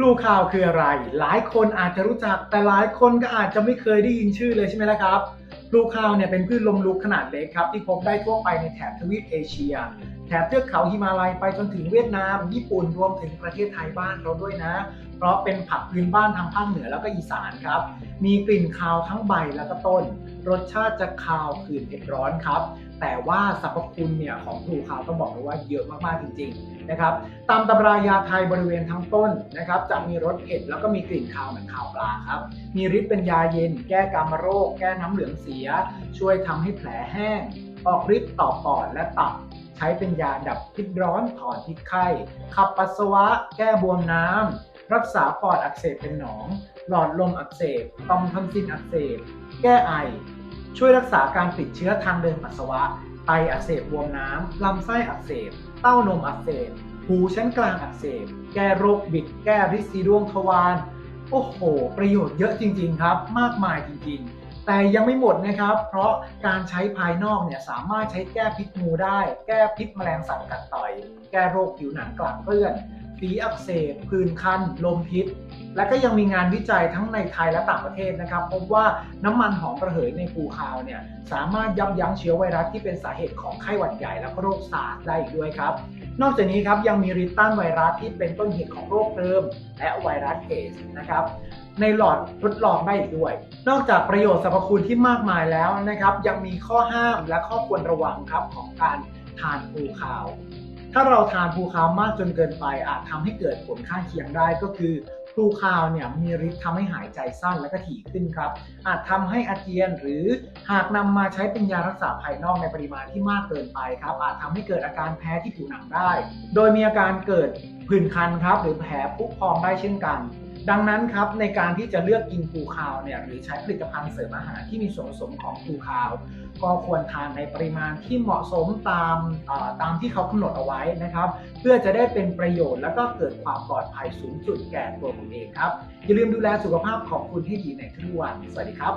พลูคาวคืออะไร หลายคนอาจจะรู้จัก แต่หลายคนก็อาจจะไม่เคยได้ยินชื่อเลยใช่ไหมล่ะครับพลูคาวเนี่ยเป็นพืชลมลุกขนาดเล็กครับ ที่พบได้ทั่วไปในแถบทวีปเอเชีย แถบเทือกเขาฮิมาลัยไปจนถึงเวียดนาม ญี่ปุ่นรวมถึงประเทศไทยบ้านเราด้วยนะ เพราะเป็นผักพื้นบ้านทางภาคเหนือแล้วก็อีสานครับ มีกลิ่นคาวทั้งใบแล้วก็ต้น รสชาติจะคาวขืนเผ็ดร้อนครับ แต่ว่าสรรพคุณเนี่ยของพลูคาวต้องบอกเลยว่าเยอะมากๆจริงๆนะครับ ตามตำรายาไทยบริเวณทั้งต้นนะครับจะมีรสเผ็ดแล้วก็มีกลิ่นคาวเหมือนคาวปลาครับ มีฤทธิ์เป็นยาเย็น แก้กามโรค แก้น้ำเหลืองเสีย ช่วยทำให้แผลแห้ง ออกฤทธิ์ต่อปอดและตับ ใช้เป็นยาดับพิษร้อนถอนพิษไข้ ขับปัสสาวะ แก้บวมน้ำ รักษาปอดอักเสบเป็นหนอง หลอดลมอักเสบต่อมทอนซิลอักเสบ แก้ไอ ช่วยรักษาการติดเชื้อทางเดินปัสสาวะ ไตอักเสบบวมน้ำ ลำไส้อักเสบ เต้านมอักเสบ หูชั้นกลางอักเสบ แก้โรคบิด แก้ริดซีดวงทวาร โอ้โห ประโยชน์เยอะจริง ๆ ครับ มากมายจริง ๆ แต่ยังไม่หมดนะครับ เพราะการใช้ภายนอกเนี่ยสามารถใช้แก้พิษงูได้ แก้พิษแมลงสัตว์กัดต่อย แก้โรคผิวหนังกลางเปื้อน ฝีอักเสบผื่นคัน ลมพิษ และก็ยังมีงานวิจัยทั้งในไทยและต่างประเทศนะครับ พบว่าน้ำมันหอมระเหยในภูคาวเนี่ยสามารถยับยั้งเชื้อไวรัสที่เป็นสาเหตุของไข้หวัดใหญ่และก็โรคซาร์สได้อีกด้วยครับ นอกจากนี้ครับยังมีฤทธิ์ต้านไวรัสที่เป็นต้นเหตุของโรคเริมและไวรัสเอสนะครับในหลอดทดลองได้อีกด้วย นอกจากประโยชน์สรรพคุณที่มากมายแล้วนะครับ ยังมีข้อห้ามและข้อควรระวังครับของการทานภูคาว ถ้าเราทานภูคาวมากจนเกินไปอาจทำให้เกิดผลข้างเคียงได้ก็คือภูคาวเนี่ยมีฤทธิ์ทำให้หายใจสั้นและก็ถี่ขึ้นครับ อาจทำให้อาเจียนหรือหากนำมาใช้เป็นยารักษาภายนอกในปริมาณที่มากเกินไปครับ อาจทำให้เกิดอาการแพ้ที่ผิวหนังได้ โดยมีอาการเกิดผื่นคันครับ หรือแผลพุพองได้เช่นกัน ดังนั้นครับในการที่จะเลือกกินภูคาวเนี่ยหรือใช้ผลิตภัณฑ์เสริมอาหารที่มีส่วนผสมของภูคาว ก็ควรทานในปริมาณที่เหมาะสมตามตามที่เขากำหนดเอาไว้นะครับ เพื่อจะได้เป็นประโยชน์และก็เกิดความปลอดภัยสูงสุดแก่ตัวคุณเองครับ อย่าลืมดูแลสุขภาพของคุณให้ดีในทุกวัน สวัสดีครับ